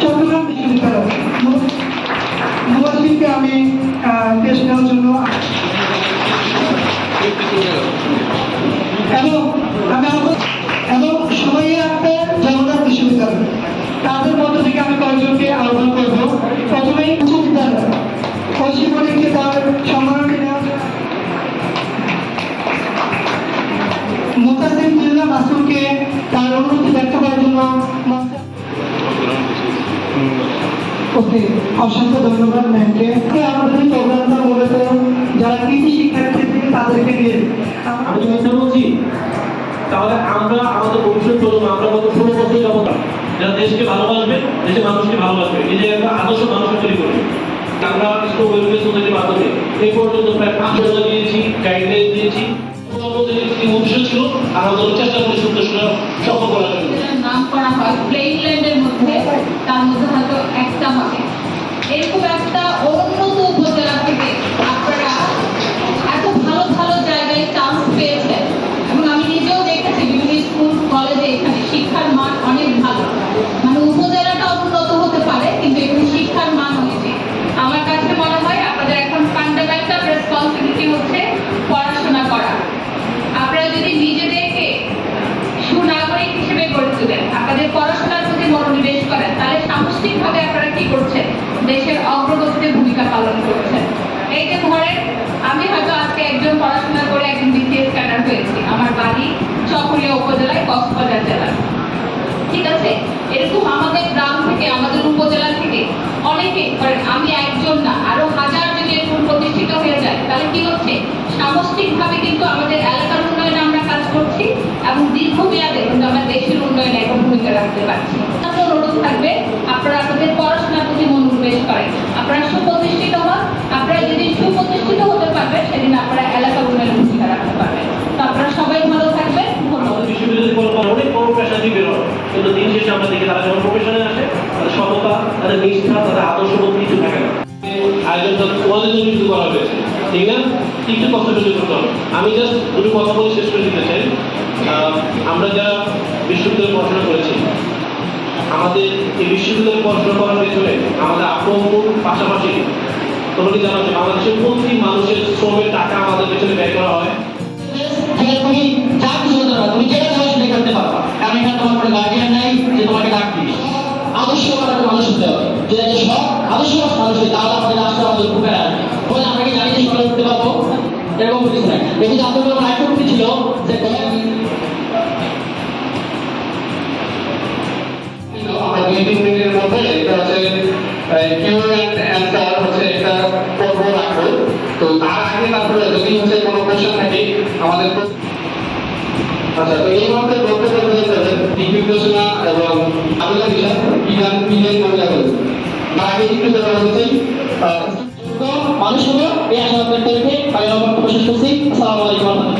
চট্টগ্রাম বিশ্ববিদ্যালয়। নবাসীকে আমি পেশ নেওয়ার জন্য এবং আমি এবং সবাই রাখতে জগন্নাথ বিশ্ববিদ্যালয়। তাদের মধ্য থেকে আমি কয়েকজনকে আহ্বান করব। প্রথমেই মোতাসিম তার অনুরোধ ব্যক্ত করার জন্য ওকে, অসংখ্য ধন্যবাদ ম্যামকে। আমাদের প্রোগ্রামটা মূলত যারা কৃষি শিক্ষার্থী থেকে তাদেরকে নিয়ে। আমি বলছি তাহলে আমরা আমাদের ভবিষ্যৎ প্রজন্ম, আমরা গত ষোলো বছর যাবত যারা দেশকে ভালোবাসবে দেশের মানুষকে ভালোবাসবে যে একটা আদর্শ মানুষ তৈরি করবে। আমরা সোসাইটির মাধ্যমে এই পর্যন্ত প্রায় টাকা দিয়েছি গাইডলাইন দিয়েছি। ভবিষ্যৎ ছিল। আমাদের চেষ্টা করি সুন্দর সুন্দর সফল করার যদি নিজেদেরকে সুনাগরিক হিসেবে গড়ে তোলেন, আপনাদের পড়াশোনার প্রতি মনোনিবেশ করেন, তাহলে সামষ্টিকভাবে আপনারা কি করছেন? দেশের অগ্রগতিতে ভূমিকা পালন করছেন। এই যে ধরেন আমি হয়তো আজকে একজন পড়াশোনা করে একজন বিসিএস ক্যাডার হয়েছি। আমার বাড়ি চকরিয়া উপজেলায় কক্সবাজার জেলায় ঠিক আছে? এরকম আমাদের গ্রাম থেকে, আমাদের উপজেলা থেকে অনেকে, ধরেন আমি একজন না, আরও হাজার যদি এরকম প্রতিষ্ঠিত হয়ে যায়, তাহলে কি হচ্ছে? সামষ্টিকভাবে কিন্তু আমাদের দীর্ঘমেয়াদে কিন্তু আমরা দেশের উন্নয়নে একটা ভূমিকা রাখতে পারছি। অনুরোধ থাকবে আপনারা আপনাদের পড়াশোনার প্রতি মনোনিবেশ করেন। আপনারা সুপ্রতিষ্ঠিত হন আপনারা যেদিন সুপ্রতিষ্ঠিত হতে পারবেন সেদিন আপনারা এলাকার উন্নয়নে ভূমিকা রাখতে পারবেন। তো আপনারা সবাই ভালো থাকবেন ধন্যবাদ। আমাদের বিশ্ববিদ্যালয়ের পর পর অনেক বড় পেশা দিয়ে বের কিন্তু দিন শেষে আমরা দেখি তারা যখন প্রফেশনে আসে তাদের সততা তাদের নিষ্ঠা তাদের আদর্শবোধ কিছু থাকে না। আয়োজনটা তোমাদের জন্য করা হয়েছে ঠিক না? একটু কষ্ট করতে হবে? আমি জাস্ট দুটো কথা বলে শেষ করে দিতে চাই। আমরা যারা বিশ্ববিদ্যালয়ে পড়াশোনা করেছি, আমাদের এই বিশ্ববিদ্যালয়ে পড়াশোনা করার পেছনে আমাদের আপন পাশাপাশি তোমরা কি জানো বাংলাদেশের প্রতি মানুষের শ্রমের টাকা আমাদের পেছনে ব্যয় করা হয়। যেটা তুমি যা কিছু করতে পারো, তুমি যেটা চাও সেটা করতে পারো। কারণ এখানে তোমার কোনো গার্ডিয়ান নাই যে তোমাকে ডাক দিবে। আদর্শ একটা মানুষ হবে। মানুষ আমাদের আমাদের কি জানি উঠতে পারব? এরকম দুই তিন মিনিটের মধ্যে এটা হচ্ছে অ্যান্সার হচ্ছে একটা পর্ব রাখব। তো তার আগে তারপরে যদি হচ্ছে কোনো কোশ্চেন থাকে আমাদের আচ্ছা তো এই যাবে দিক এবং আবেদন বিষয় বিধান বিধান মহিলা করেছে আগে একটু আহ, মানুষ হলো এই আশা করছি। আসসালামু